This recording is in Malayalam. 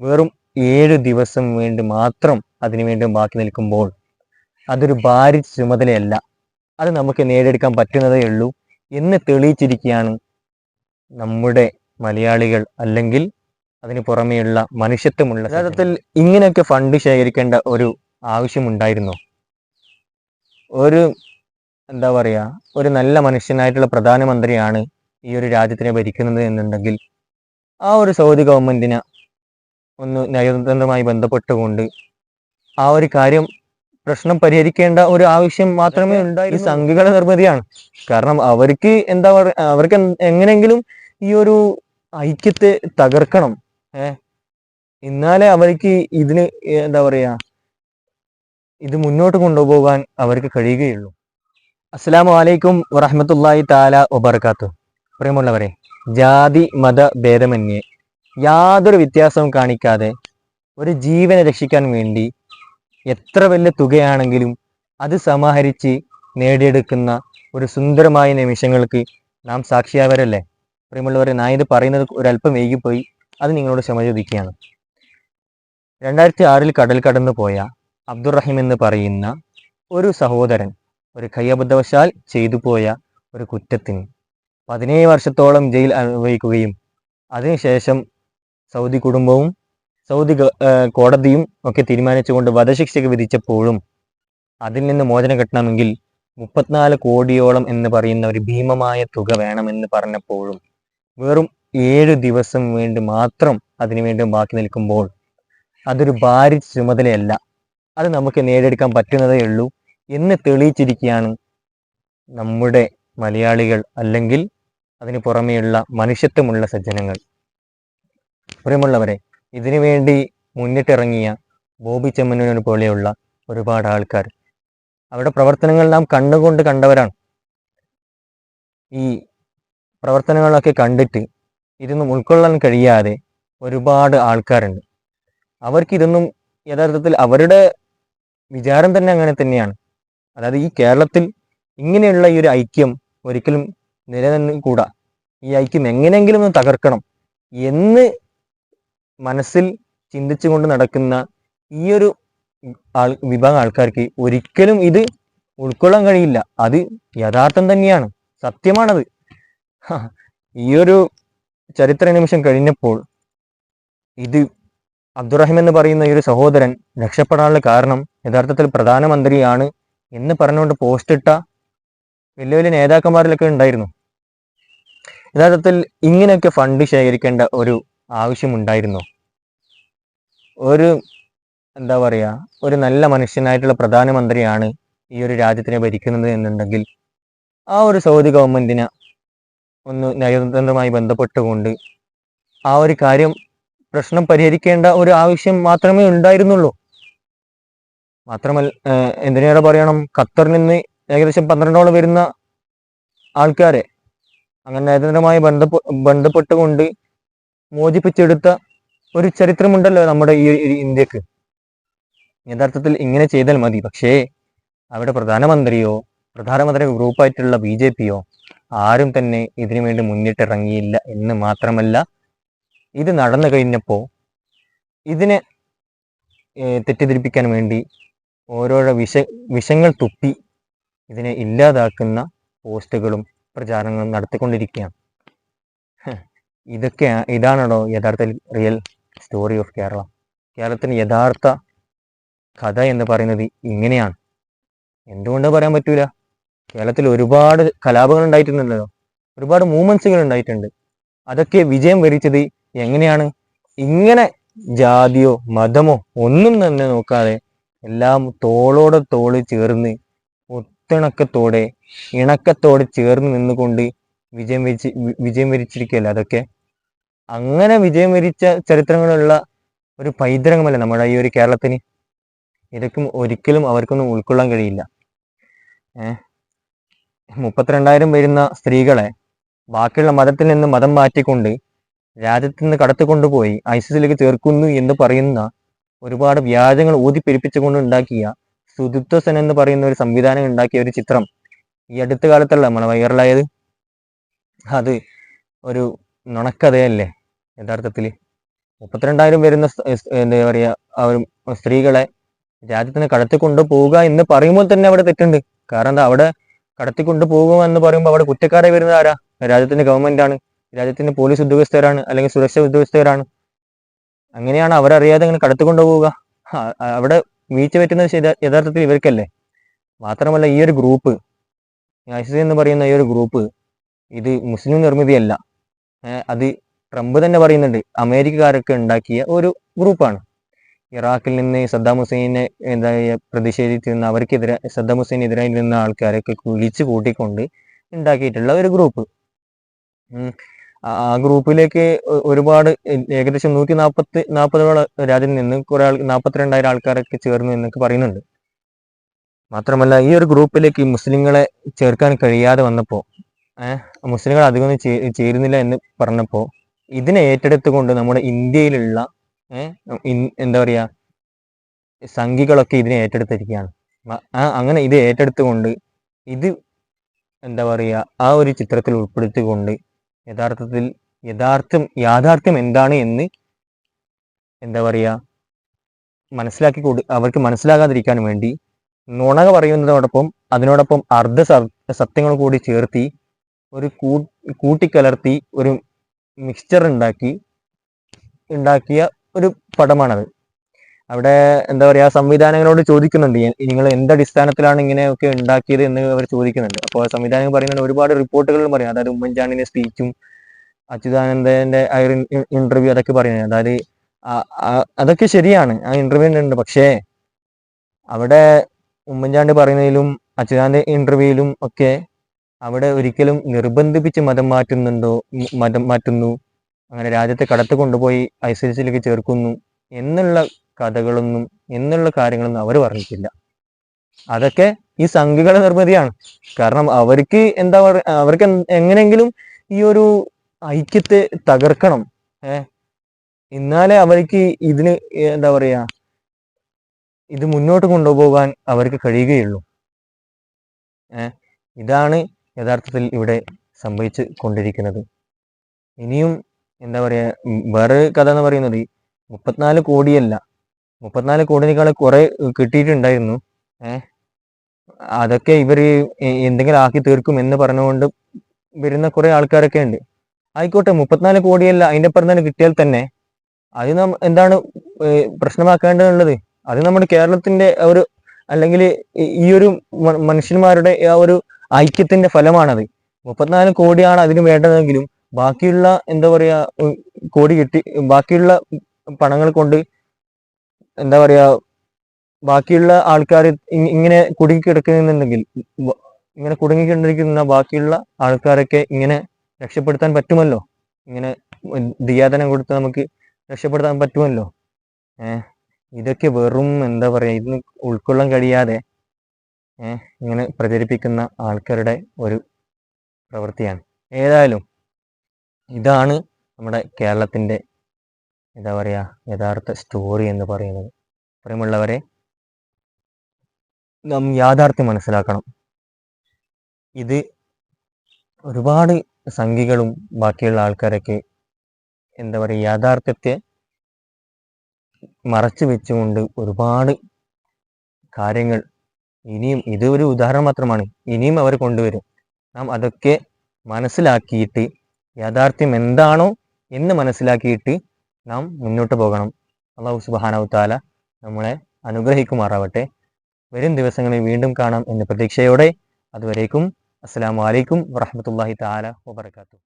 വെറും ഏഴ് ദിവസം വേണ്ടി മാത്രം അതിനു വേണ്ടി ബാക്കി നിൽക്കുമ്പോൾ അതൊരു ഭാരി ചുമതലയല്ല. അത് നമുക്ക് നേടിയെടുക്കാൻ പറ്റുന്നതേ ഉള്ളൂ എന്ന് തെളിയിച്ചിരിക്കുകയാണ് നമ്മുടെ മലയാളികൾ അല്ലെങ്കിൽ അതിന് പുറമെയുള്ള മനുഷ്യത്വമുള്ള യഥാർത്ഥത്തിൽ ഇങ്ങനെയൊക്കെ ഫണ്ട് ശേഖരിക്കേണ്ട ഒരു ആവശ്യമുണ്ടായിരുന്നു. ഒരു എന്താ പറയുക ഒരു നല്ല മനുഷ്യനായിട്ടുള്ള പ്രധാനമന്ത്രിയാണ് ഈ ഒരു രാജ്യത്തിനെ ഭരിക്കുന്നത് എന്നുണ്ടെങ്കിൽ ആ ഒരു സൗദി ഗവൺമെന്റിനെ ഒന്ന് നയതന്ത്രമായി ബന്ധപ്പെട്ടുകൊണ്ട് ആ ഒരു കാര്യം പ്രശ്നം പരിഹരിക്കേണ്ട ഒരു ആവശ്യം മാത്രമേ ഉണ്ടായി ഈ സംഘികളുടെ നിർമ്മിതിയാണ്. കാരണം അവർക്ക് എന്താ പറയുക അവർക്ക് എങ്ങനെയെങ്കിലും ഈ ഒരു ഐക്യത്തെ തകർക്കണം. ഏ? എന്നാലേ അവർക്ക് ഇതിന് എന്താ പറയാ ഇത് മുന്നോട്ട് കൊണ്ടുപോകാൻ അവർക്ക് കഴിയുകയുള്ളൂ. അസ്സാം വലൈക്കും വറഹ്മത്തുള്ളാഹി താല വബർക്കാത്തു പ്രിയമുള്ളവരെ ജാതി മത ഭേദമന്യേ യാതൊരു വ്യത്യാസവും കാണിക്കാതെ ഒരു ജീവനെ രക്ഷിക്കാൻ വേണ്ടി എത്ര വലിയ തുകയാണെങ്കിലും അത് സമാഹരിച്ച് നേടിയെടുക്കുന്ന ഒരു സുന്ദരമായ നിമിഷങ്ങൾക്ക് നാം സാക്ഷിയാവരല്ലേ പ്രിയമുള്ളവരെ ഞാൻ ഇത് പറയുന്നത് ഒരല്പം വൈകിപ്പോയി. അത് നിങ്ങളോട് ക്ഷമ ചോദിക്കുകയാണ്. രണ്ടായിരത്തി ആറിൽ കടൽ കടന്നു പോയ അബ്ദുറഹിം എന്ന് പറയുന്ന ഒരു സഹോദരൻ ഒരു കയ്യബദ്ധവശാൽ ചെയ്തു പോയ ഒരു കുറ്റത്തിന് പതിനേഴ് വർഷത്തോളം ജയിൽ അനുഭവിക്കുകയും അതിനുശേഷം സൗദി കുടുംബവും സൗദി കോടതിയും ഒക്കെ തീരുമാനിച്ചുകൊണ്ട് വധശിക്ഷയ്ക്ക് വിധിച്ചപ്പോഴും അതിൽ നിന്ന് മോചനം കിട്ടണമെങ്കിൽ മുപ്പത്തിനാല് കോടിയോളം എന്ന് പറയുന്ന ഒരു ഭീമമായ തുക വേണമെന്ന് പറഞ്ഞപ്പോഴും വെറും ഏഴ് ദിവസം വേണ്ടി മാത്രം അതിനു വേണ്ടി ബാക്കി നിൽക്കുമ്പോൾ അതൊരു ഭാര്യ ചുമതലയല്ല. അത് നമുക്ക് നേടിയെടുക്കാൻ പറ്റുന്നതേ ഉള്ളൂ എന്ന് തെളിയിച്ചിരിക്കുകയാണ് നമ്മുടെ മലയാളികൾ അല്ലെങ്കിൽ അതിന് പുറമെയുള്ള മനുഷ്യത്വമുള്ള സജ്ജനങ്ങൾ. പ്രിയമുള്ളവരെ ഇതിനു വേണ്ടി മുന്നിട്ടിറങ്ങിയ ബോബി ചെമ്മനൂരിനെ പോലെയുള്ള ഒരുപാട് ആൾക്കാർ. അവരുടെ പ്രവർത്തനങ്ങൾ നാം കണ്ടുകൊണ്ട് കണ്ടവരാണ്. ഈ പ്രവർത്തനങ്ങളൊക്കെ കണ്ടിട്ട് ഇതൊന്നും ഉൾക്കൊള്ളാൻ കഴിയാതെ ഒരുപാട് ആൾക്കാരുണ്ട്. അവർക്ക് ഇതൊന്നും യഥാർത്ഥത്തിൽ അവരുടെ വിചാരം തന്നെ അങ്ങനെ തന്നെയാണ്. അതായത് ഈ കേരളത്തിൽ ഇങ്ങനെയുള്ള ഈ ഒരു ഐക്യം ഒരിക്കലും നിലനിന്നുകൂടാ ഈ ഐക്യം എങ്ങനെയെങ്കിലും ഒന്ന് തകർക്കണം എന്ന് മനസ്സിൽ ചിന്തിച്ചുകൊണ്ട് നടക്കുന്ന ഈ ഒരു ആൾ വിഭാഗം ആൾക്കാർക്ക് ഒരിക്കലും ഇത് ഉൾക്കൊള്ളാൻ കഴിയില്ല. അത് യഥാർത്ഥം തന്നെയാണ്. സത്യമാണത്. ഈ ഒരു ചരിത്ര നിമിഷം കഴിഞ്ഞപ്പോൾ ഇത് അബ്ദുറഹിം എന്ന് പറയുന്ന ഈ ഒരു സഹോദരൻ രക്ഷപ്പെടാനുള്ള കാരണം യഥാർത്ഥത്തിൽ പ്രധാനമന്ത്രിയാണ് എന്ന് പറഞ്ഞുകൊണ്ട് പോസ്റ്റിട്ട വലിയ വലിയ നേതാക്കന്മാരിലൊക്കെ ഉണ്ടായിരുന്നു. യഥാർത്ഥത്തിൽ ഇങ്ങനെയൊക്കെ ഫണ്ട് ശേഖരിക്കേണ്ട ഒരു ആവശ്യമുണ്ടായിരുന്നോ. ഒരു എന്താ പറയുക ഒരു നല്ല മനുഷ്യനായിട്ടുള്ള പ്രധാനമന്ത്രിയാണ് ഈ ഒരു രാജ്യത്തിനെ ഭരിക്കുന്നത് എന്നുണ്ടെങ്കിൽ ആ ഒരു സൗദി ഗവൺമെന്റിനെ ഒന്ന് നയതന്ത്രമായി ബന്ധപ്പെട്ടുകൊണ്ട് ആ ഒരു കാര്യം പ്രശ്നം പരിഹരിക്കേണ്ട ഒരു ആവശ്യം മാത്രമേ ഉണ്ടായിരുന്നുള്ളൂ. മാത്രമല്ല എന്തിനേറെ പറയണം ഖത്തറിൽ നിന്ന് ഏകദേശം പന്ത്രണ്ടോളം വരുന്ന ആൾക്കാരെ അങ്ങനെ നയതന്ത്രമായി ബന്ധപ്പെ ബന്ധപ്പെട്ടുകൊണ്ട് മോചിപ്പിച്ചെടുത്ത ഒരു ചരിത്രമുണ്ടല്ലോ നമ്മുടെ ഈ ഇന്ത്യയ്ക്ക്. യഥാർത്ഥത്തിൽ ഇങ്ങനെ ചെയ്താൽ മതി. പക്ഷേ അവിടെ പ്രധാനമന്ത്രിയോ പ്രധാനമന്ത്രി ഗ്രൂപ്പായിട്ടുള്ള ബി ജെ പിയോ ആരും തന്നെ ഇതിനു വേണ്ടി മുന്നിട്ടിറങ്ങിയില്ല എന്ന് മാത്രമല്ല ഇത് നടന്നു കഴിഞ്ഞപ്പോൾ ഇതിനെ തെറ്റിദ്ധരിപ്പിക്കാൻ വേണ്ടി ഓരോരോ വിഷ വിഷങ്ങൾ തുപ്പി ഇതിനെ ഇല്ലാതാക്കുന്ന പോസ്റ്റുകളും പ്രചാരണങ്ങളും നടത്തിക്കൊണ്ടിരിക്കുകയാണ്. ഇതൊക്കെ ഇതാണോ യഥാർത്ഥത്തിൽ റിയൽ സ്റ്റോറി ഓഫ് കേരള. കേരളത്തിന് യഥാർത്ഥ കഥ എന്ന് പറയുന്നത് ഇങ്ങനെയാണ്. എന്തുകൊണ്ട് പറയാൻ പറ്റൂല? കേരളത്തിൽ ഒരുപാട് കലാപങ്ങൾ ഉണ്ടായിട്ടുണ്ടല്ലോ. ഒരുപാട് മൂവ്മെന്റ്സുകൾ ഉണ്ടായിട്ടുണ്ട്. അതൊക്കെ വിജയം വരിച്ചത് എങ്ങനെയാണ്? ഇങ്ങനെ ജാതിയോ മതമോ ഒന്നും തന്നെ നോക്കാതെ എല്ലാം തോളോടെ തോൾ ചേർന്ന് ഒത്തിണക്കത്തോടെ ഇണക്കത്തോടെ ചേർന്ന് നിന്നുകൊണ്ട് വിജയം വരിച്ച് വിജയം വരിച്ചിരിക്കുകയല്ലേ അതൊക്കെ? അങ്ങനെ വിജയം വരിച്ച ചരിത്രങ്ങളുള്ള ഒരു പൈതൃകമല്ല നമ്മുടെ ഈ ഒരു കേരളത്തിന്? ഇതൊക്കെ ഒരിക്കലും അവർക്കൊന്നും ഉൾക്കൊള്ളാൻ കഴിയില്ല. ഏഹ് മുപ്പത്തിരണ്ടായിരം വരുന്ന സ്ത്രീകളെ ബാക്കിയുള്ള മതത്തിൽ നിന്ന് മതം മാറ്റിക്കൊണ്ട് രാജ്യത്ത് നിന്ന് കടത്തിക്കൊണ്ടുപോയി ഐസിസിലേക്ക് ചേർക്കുന്നു എന്ന് പറയുന്ന ഒരുപാട് വ്യാജങ്ങൾ ഊതിപ്പെരിപ്പിച്ചുകൊണ്ട് ഉണ്ടാക്കിയ സുദിത്വസൻ എന്ന് പറയുന്ന ഒരു സംവിധാനം ഉണ്ടാക്കിയ ഒരു ചിത്രം ഈ അടുത്ത കാലത്തല്ല നമ്മളെ വൈറലായത്. അത് ഒരു നുണക്കഥയല്ലേ? യഥാർത്ഥത്തിൽ മുപ്പത്തിരണ്ടായിരം വരുന്ന എന്താ പറയുക ഒരു സ്ത്രീകളെ രാജ്യത്തിന് കടത്തിക്കൊണ്ടു പോവുക എന്ന് പറയുമ്പോൾ തന്നെ അവിടെ തെറ്റുണ്ട്. കാരണം എന്താ അവിടെ കടത്തിക്കൊണ്ടു പോകുക എന്ന് പറയുമ്പോൾ അവിടെ കുറ്റക്കാരെ വരുന്നത് ആരാ? രാജ്യത്തിന്റെ ഗവൺമെന്റ് ആണ്. രാജ്യത്തിന്റെ പോലീസ് ഉദ്യോഗസ്ഥരാണ്. അല്ലെങ്കിൽ സുരക്ഷാ ഉദ്യോഗസ്ഥരാണ്. അങ്ങനെയാണ് അവരറിയാതെ ഇങ്ങനെ കടത്തിക്കൊണ്ടു പോവുക. അവിടെ വീഴ്ച പറ്റുന്നത് ശരി- യഥാർത്ഥത്തിൽ ഇവർക്കല്ലേ. മാത്രമല്ല ഈ ഒരു ഗ്രൂപ്പ് ഐസിസ് എന്ന് പറയുന്ന ഈ ഒരു ഗ്രൂപ്പ് ഇത് മുസ്ലിം നിർമ്മിതിയല്ല. അത് ട്രംപ് തന്നെ പറയുന്നുണ്ട് അമേരിക്കക്കാരൊക്കെ ഉണ്ടാക്കിയ ഒരു ഗ്രൂപ്പാണ്. ഇറാഖിൽ നിന്ന് സദ്ദാം ഹുസൈനെ എന്താ പ്രതിഷേധിച്ചിരുന്ന അവർക്കെതിരെ സദ്ദാം ഹുസൈനെതിരായി നിന്ന ആൾക്കാരൊക്കെ വിളിച്ചു കൂട്ടിക്കൊണ്ട് ഉണ്ടാക്കിയിട്ടുള്ള ഒരു ഗ്രൂപ്പ്. ആ ഗ്രൂപ്പിലേക്ക് ഒരുപാട് ഏകദേശം നൂറ്റി നാൽപ്പത്തി നാൽപ്പതോളം രാജ്യത്ത് നിന്ന് കുറെ ആൾ നാൽപ്പത്തിരണ്ടായിരം ആൾക്കാരൊക്കെ ചേർന്നു എന്നൊക്കെ പറയുന്നുണ്ട്. മാത്രമല്ല ഈ ഒരു ഗ്രൂപ്പിലേക്ക് മുസ്ലിങ്ങളെ ചേർക്കാൻ കഴിയാതെ വന്നപ്പോൾ മുസ്ലിങ്ങൾ അധികം ചേരുന്നില്ല എന്ന് പറഞ്ഞപ്പോൾ ഇതിനെ ഏറ്റെടുത്തുകൊണ്ട് നമ്മുടെ ഇന്ത്യയിലുള്ള എന്താ പറയാ സംഘികളൊക്കെ ഇതിനെ ഏറ്റെടുത്തിരിക്കുകയാണ്. അങ്ങനെ ഇത് ഏറ്റെടുത്തുകൊണ്ട് ഇത് എന്താ പറയുക ആ ഒരു ചിത്രത്തിൽ ഉൾപ്പെടുത്തിക്കൊണ്ട് യഥാർത്ഥത്തിൽ യഥാർത്ഥം യാഥാർത്ഥ്യം എന്താണ് എന്ന് എന്താ പറയുക മനസ്സിലാക്കി കൊടു അവർക്ക് മനസ്സിലാകാതിരിക്കാൻ വേണ്ടി നുണക പറയുന്നതോടൊപ്പം അതിനോടൊപ്പം അർദ്ധ സത്യങ്ങൾ കൂടി ചേർത്തി ഒരു കൂട്ടിക്കലർത്തി ഒരു മിക്സ്ചർ ഉണ്ടാക്കി ഉണ്ടാക്കിയ ഒരു പടമാണത്. അവിടെ എന്താ പറയാ സംവിധാനങ്ങളോട് ചോദിക്കുന്നുണ്ട്. നിങ്ങൾ എന്ത് അടിസ്ഥാനത്തിലാണ് ഇങ്ങനെയൊക്കെ ഉണ്ടാക്കിയത് എന്ന് അവർ ചോദിക്കുന്നുണ്ട്. അപ്പോൾ സംവിധാനങ്ങൾ പറയുന്നുണ്ട്. ഒരുപാട് റിപ്പോർട്ടുകളും പറയും. അതായത് ഉമ്മൻചാണ്ടിന്റെ സ്പീച്ചും അച്യുതാനന്ദന്റെ ആ ഒരു ഇന്റർവ്യൂ അതൊക്കെ പറയുന്നത് അതായത് അതൊക്കെ ശരിയാണ്. ആ ഇന്റർവ്യൂ ഉണ്ട് പക്ഷേ അവിടെ ഉമ്മൻചാണ്ടി പറയുന്നതിലും അച്യുതാനന്ദ ഇന്റർവ്യൂയിലും ഒക്കെ അവിടെ ഒരിക്കലും നിർബന്ധിപ്പിച്ച് മതം മാറ്റുന്നുണ്ടോ മതം മാറ്റുന്നു അങ്ങനെ രാജ്യത്തെ കടത്ത് കൊണ്ടുപോയി ഐസിസിലേക്ക് ചേർക്കുന്നു എന്നുള്ള കഥകളൊന്നും എന്നുള്ള കാര്യങ്ങളൊന്നും അവർ പറഞ്ഞിട്ടില്ല. അതൊക്കെ ഈ സംഘികളുടെ നിർമ്മിതിയാണ്. കാരണം അവർക്ക് എന്താ പറയുക അവർക്ക് എങ്ങനെയെങ്കിലും ഈ ഒരു ഐക്യത്തെ തകർക്കണം. ഏ? എന്നാലേ അവർക്ക് ഇതിന് എന്താ പറയാ ഇത് മുന്നോട്ട് കൊണ്ടുപോകാൻ അവർക്ക് കഴിയുകയുള്ളൂ. ഏ? ഇതാണ് യഥാർത്ഥത്തിൽ ഇവിടെ സംഭവിച്ചു കൊണ്ടിരിക്കുന്നത്. ഇനിയും എന്താ പറയുക വേറെ കഥ എന്ന് പറയുന്നത് മുപ്പത്തിനാല് കോടിയല്ല. മുപ്പത്തിനാല് കോടിനേക്കാൾ കുറെ കിട്ടിയിട്ടുണ്ടായിരുന്നു. ഏഹ് അതൊക്കെ ഇവർ എന്തെങ്കിലും ആക്കി തീർക്കും എന്ന് പറഞ്ഞുകൊണ്ട് വരുന്ന കുറെ ആൾക്കാരൊക്കെ ഉണ്ട്. ആയിക്കോട്ടെ മുപ്പത്തിനാല് കോടിയല്ല അതിന്റെ അപ്പുറം തന്നെ കിട്ടിയാൽ തന്നെ അത് നാം എന്താണ് പ്രശ്നമാക്കേണ്ടത് അത് നമ്മുടെ കേരളത്തിന്റെ ഒരു അല്ലെങ്കിൽ ഈ ഒരു മനുഷ്യന്മാരുടെ ആ ഒരു ഐക്യത്തിന്റെ ഫലമാണത്. മുപ്പത്തിനാല് കോടിയാണ് അതിന് വേണ്ടതെങ്കിലും ബാക്കിയുള്ള എന്താ പറയാ കോടി കിട്ടി ബാക്കിയുള്ള പണങ്ങൾ കൊണ്ട് എന്താ പറയാ ബാക്കിയുള്ള ആൾക്കാർ ഇങ്ങനെ കുടുങ്ങി കിടക്കുന്നുണ്ടെങ്കിൽ ഇങ്ങനെ ഇങ്ങനെ കിടന്നിരിക്കുന്ന ബാക്കിയുള്ള ആൾക്കാരൊക്കെ ഇങ്ങനെ രക്ഷപ്പെടുത്താൻ പറ്റുമല്ലോ? ഇങ്ങനെ ദിയാതനം കൊടുത്ത് നമുക്ക് രക്ഷപ്പെടുത്താൻ പറ്റുമല്ലോ? ഏഹ് ഇതൊക്കെ വെറും എന്താ പറയാ ഇതിന് ഉൾക്കൊള്ളാൻ കഴിയാതെ ഇങ്ങനെ പ്രചരിപ്പിക്കുന്ന ആൾക്കാരുടെ ഒരു പ്രവൃത്തിയാണ്. ഏതായാലും ഇതാണ് നമ്മുടെ കേരളത്തിന്റെ എന്താ പറയുക യഥാർത്ഥ സ്റ്റോറി എന്ന് പറയുന്നത്. പ്രിയമുള്ളവരെ നാം യാഥാർത്ഥ്യം മനസ്സിലാക്കണം. ഇത് ഒരുപാട് സംഘികളും ബാക്കിയുള്ള ആൾക്കാരൊക്കെ എന്താ പറയുക യാഥാർത്ഥ്യത്തെ മറച്ചു വെച്ചുകൊണ്ട് ഒരുപാട് കാര്യങ്ങൾ ഇനിയും ഇത് ഒരു ഉദാഹരണം മാത്രമാണ്. ഇനിയും അവർ കൊണ്ടുവരും. നാം അതൊക്കെ മനസ്സിലാക്കിയിട്ട് യാഥാർത്ഥ്യം എന്താണോ എന്ന് മനസ്സിലാക്കിയിട്ട് നാം മുന്നോട്ട് പോകണം. അള്ളാഹു സുബാനവത്താല നമ്മളെ അനുഗ്രഹിക്കുമാറാവട്ടെ. വരും ദിവസങ്ങളിൽ വീണ്ടും കാണാം എന്ന പ്രതീക്ഷയോടെ അതുവരേക്കും. അസ്സാം വലൈക്കും വറഹമത്തല്ലാഹി താല വബർക്കാത്തു